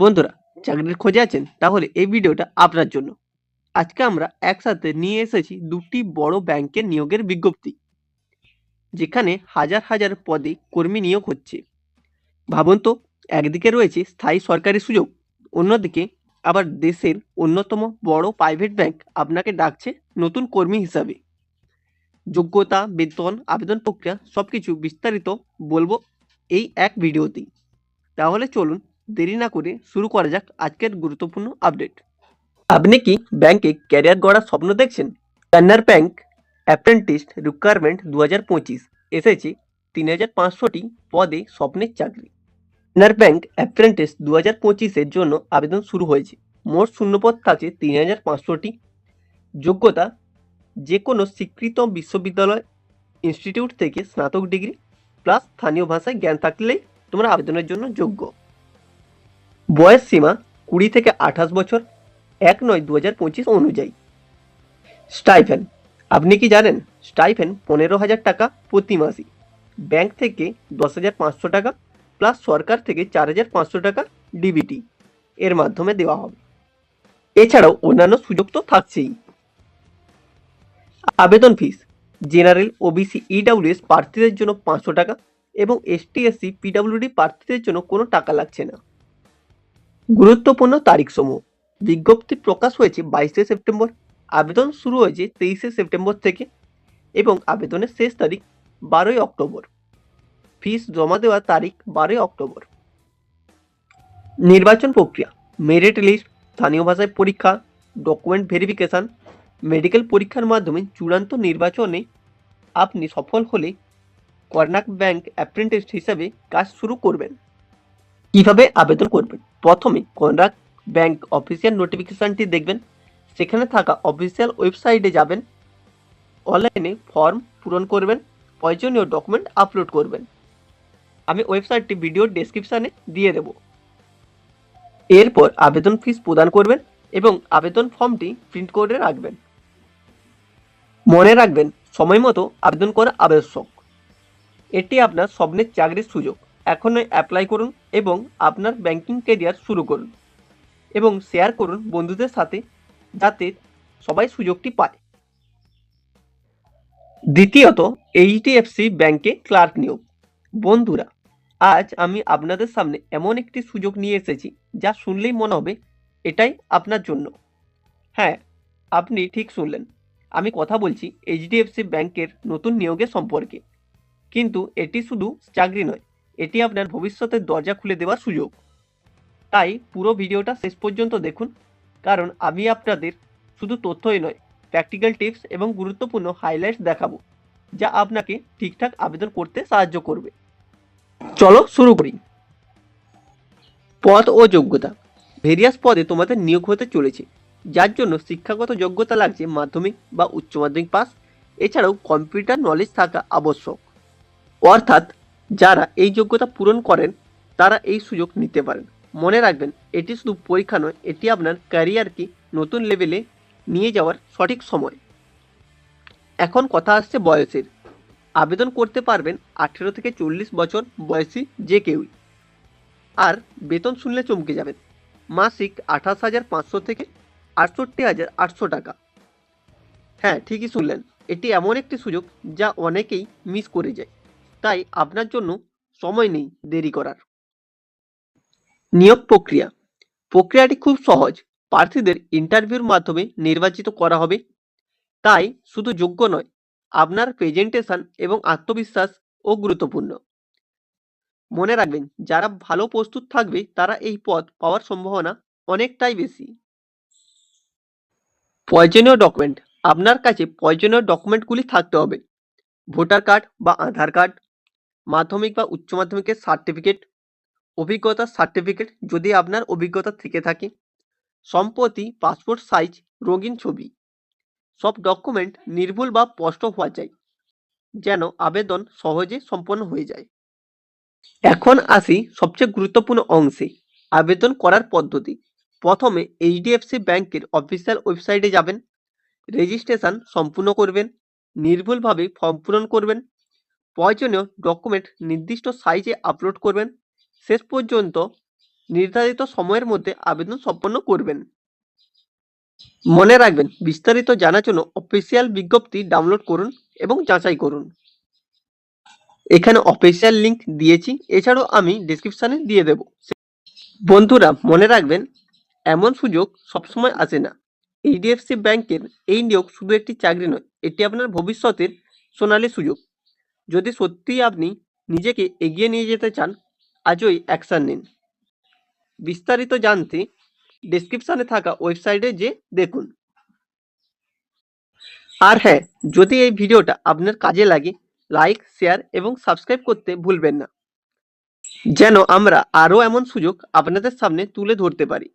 বন্ধুরা চাকরির খোঁজে আছেন তাহলে এই ভিডিওটা আপনার জন্য। আজকে আমরা একসাথে নিয়ে এসেছি দুটি বড় ব্যাংকের নিয়োগের বিজ্ঞপ্তি যেখানে হাজার হাজার পদে কর্মী নিয়োগ হচ্ছে। ভাবুন তো একদিকে রয়েছে স্থায়ী সরকারি সুযোগ অন্যদিকে আবার দেশের অন্যতম বড় প্রাইভেট ব্যাংক আপনাকে ডাকছে নতুন কর্মী হিসাবে। যোগ্যতা বেতন আবেদন প্রক্রিয়া সব কিছু বিস্তারিত বলব এই এক ভিডিওতেই। তাহলে চলুন দেরি না করে শুরু করা যাক আজকের গুরুত্বপূর্ণ আপডেট আপনি কি ব্যাংকে ক্যারিয়ার গড়ার স্বপ্ন দেখছেন? কান্নার ব্যাংক অ্যাপ্রেন্টিস রিকোয়ারমেন্ট দু হাজার পঁচিশ এসেছে তিন হাজার পাঁচশোটি পদে স্বপ্নের চাকরি। কান্নার ব্যাংক অ্যাপ্রেন্টিস দু হাজার পঁচিশের জন্য আবেদন শুরু হয়েছে। মোট শূন্যপদ থাকছে তিন হাজার পাঁচশোটি। যোগ্যতা যে কোনো স্বীকৃত বিশ্ববিদ্যালয় ইনস্টিটিউট থেকে স্নাতক ডিগ্রি প্লাস স্থানীয় ভাষায় জ্ঞান থাকলেই তোমরা আবেদনের জন্য যোগ্য। বয়স সীমা কুড়ি থেকে আঠাশ বছর, এক নয় দু হাজার পঁচিশ অনুযায়ী। স্টাইফেন, আপনি কি জানেন স্টাইফেন পনেরো হাজার টাকা প্রতি মাসে। ব্যাংক থেকে দশ হাজার পাঁচশো টাকা প্লাস সরকার থেকে চার হাজার পাঁচশো টাকা ডিবিটি এর মাধ্যমে দেওয়া হবে। এছাড়াও অন্যান্য সুযোগ তো থাকছেই। আবেদন ফিস, জেনারেল ওবিসি ইডাব্লিউএস প্রার্থীদের জন্য পাঁচশো টাকা এবং এসটি এসসি পিডাব্লিউডি প্রার্থীদের জন্য কোনো টাকা লাগছে না। গুরুত্বপূর্ণ তারিখসমূহ। বিজ্ঞপ্তি প্রকাশ হয়েছে বাইশে সেপ্টেম্বর। আবেদন শুরু হয়েছে তেইশে সেপ্টেম্বর থেকে এবং আবেদনের শেষ তারিখ বারোই অক্টোবর। ফিস জমা দেওয়ার তারিখ বারোই অক্টোবর। নির্বাচন প্রক্রিয়া। মেরিট লিস্ট, স্থানীয় ভাষায় পরীক্ষা, ডকুমেন্ট ভেরিফিকেশন, মেডিকেল পরীক্ষার মাধ্যমে চূড়ান্ত নির্বাচনে আপনি সফল হলে কর্ণাক ব্যাংক অ্যাপ্রেন্টিস হিসাবে কাজ শুরু করবেন। কীভাবে আবেদন করবেন? প্রথমে কর্ণাক ব্যাংক অফিসিয়াল নোটিফিকেশনটি দেখবেন। সেখানে থাকা অফিসিয়াল ওয়েবসাইটে যাবেন। অনলাইনে ফর্ম পূরণ করবেন। প্রয়োজনীয় ডকুমেন্ট আপলোড করবেন। আমি ওয়েবসাইটটি ভিডিও ডেসক্রিপশানে দিয়ে দেব। এরপর আবেদন ফিস প্রদান করবেন এবং আবেদন ফর্মটি প্রিন্ট করে রাখবেন। মনে রাখবেন, সময় মতো আবেদন করা আবশ্যক। এটি আপনার স্বপ্নের চাকরির সুযোগ। এখনই অ্যাপ্লাই করুন এবং আপনার ব্যাংকিং কেরিয়ার শুরু করুন এবং শেয়ার করুন বন্ধুদের সাথে যাতে সবাই সুযোগটি পায়। দ্বিতীয়ত এইচডিএফসি ব্যাংকে ক্লার্ক নিয়োগ। বন্ধুরা, আজ আমি আপনাদের সামনে এমন একটি সুযোগ নিয়ে এসেছি যা শুনলেই মনে হবে এটাই আপনার জন্য। হ্যাঁ আপনি ঠিক শুনলেন। আমি কথা বলছি এইচডিএফসি ব্যাংকের নতুন নিয়োগের সম্পর্কে। কিন্তু এটি শুধু চাকরি নয় এটি আপনার ভবিষ্যতের দরজা খুলে দেওয়ার সুযোগ। তাই পুরো ভিডিওটা শেষ পর্যন্ত দেখুন, কারণ আমি আপনাদের শুধু তথ্যই নয় প্র্যাকটিক্যাল টিপস এবং গুরুত্বপূর্ণ হাইলাইটস দেখাবো, যা আপনাকে ঠিকঠাক আবেদন করতে সাহায্য করবে। চলো শুরু করি। পদ ও যোগ্যতা। ভেরিয়াস পদে তোমাদের নিয়োগ হতে চলেছে, যার জন্য শিক্ষাগত যোগ্যতা লাগছে মাধ্যমিক বা উচ্চ মাধ্যমিক পাস এছাড়াও কম্পিউটার নলেজ থাকা আবশ্যক। অর্থাৎ যারা এই যোগ্যতা পূরণ করেন, তারা এই সুযোগ নিতে পারেন। মনে রাখবেন, এটি শুধু পরীক্ষা নয়, এটি আপনার ক্যারিয়ারকে নতুন লেভেলে নিয়ে যাওয়ার সঠিক সময়। এখন কথা আসছে বয়সের। আবেদন করতে পারবেন আঠেরো থেকে চল্লিশ বছর বয়সী যে কেউই। আর বেতন শুনলে চমকে যাবেন। মাসিক আঠাশ হাজার পাঁচশো থেকে আটষট্টি হাজার আটশো টাকা। হ্যাঁ ঠিকই শুনলেন। এটি এমন একটি সুযোগ যা অনেকেই মিস করে যায়। তাই আপনার জন্য সময় নেই দেরি করার। নিয়োগ প্রক্রিয়া। প্রক্রিয়াটি খুব সহজ। প্রার্থীদের ইন্টারভিউর মাধ্যমে নির্বাচিত করা হবে। তাই শুধু যোগ্য নয়, আপনার প্রেজেন্টেশন এবং আত্মবিশ্বাস ও গুরুত্বপূর্ণ। মনে রাখবেন, যারা ভালো প্রস্তুত থাকবে, তারা এই পদ পাওয়ার সম্ভাবনা অনেকটাই বেশি। প্রয়োজনীয় ডকুমেন্ট আপনার কাছে প্রয়োজনীয় ডকুমেন্টগুলি থাকতে হবে। ভোটার কার্ড বা আধার কার্ড মাধ্যমিক বা উচ্চ মাধ্যমিকের সার্টিফিকেট অভিজ্ঞতার সার্টিফিকেট যদি আপনার অভিজ্ঞতা থেকে থাকে সম্পত্তি পাসপোর্ট সাইজ রঙিন ছবি, সব ডকুমেন্ট নির্ভুল বা স্পষ্ট হওয়া যায়, যেন আবেদন সহজে সম্পন্ন হয়ে যায়। এখন আসি সবচেয়ে গুরুত্বপূর্ণ অংশে, আবেদন করার পদ্ধতি। প্রথমে এইচডিএফসি ব্যাংকের অফিসিয়াল ওয়েবসাইটে যাবেন রেজিস্ট্রেশন সম্পূর্ণ করবেন, নির্ভুলভাবে ফর্ম পূরণ করবেন প্রয়োজনীয় ডকুমেন্ট নির্দিষ্ট সাইজে আপলোড করবেন। শেষ পর্যন্ত নির্ধারিত সময়ের মধ্যে আবেদন সম্পন্ন করবেন। মনে রাখবেন, বিস্তারিত জানার জন্য অফিসিয়াল বিজ্ঞপ্তি ডাউনলোড করুন এবং যাচাই করুন। এখানে অফিসিয়াল লিঙ্ক দিয়েছি, এছাড়াও আমি ডিসক্রিপশানে দিয়ে দেব। বন্ধুরা, মনে রাখবেন, এমন সুযোগ সবসময় আসে না। এইচডিএফসি ব্যাংকের এই নিয়োগ শুধু একটি চাকরি নয়, এটি আপনার ভবিষ্যতের সোনালী সুযোগ। যদি সত্যিই আপনি নিজেকে এগিয়ে নিয়ে যেতে চান, আজই অ্যাকশান নিন। বিস্তারিত জানতে ডেসক্রিপশনে থাকা ওয়েবসাইটে যে দেখুন। আর হ্যাঁ যদি এই ভিডিওটা আপনার কাজে লাগে লাইক শেয়ার এবং সাবস্ক্রাইব করতে ভুলবেন না। যেন আমরা আরও এমন সুযোগ আপনাদের সামনে তুলে ধরতে পারি।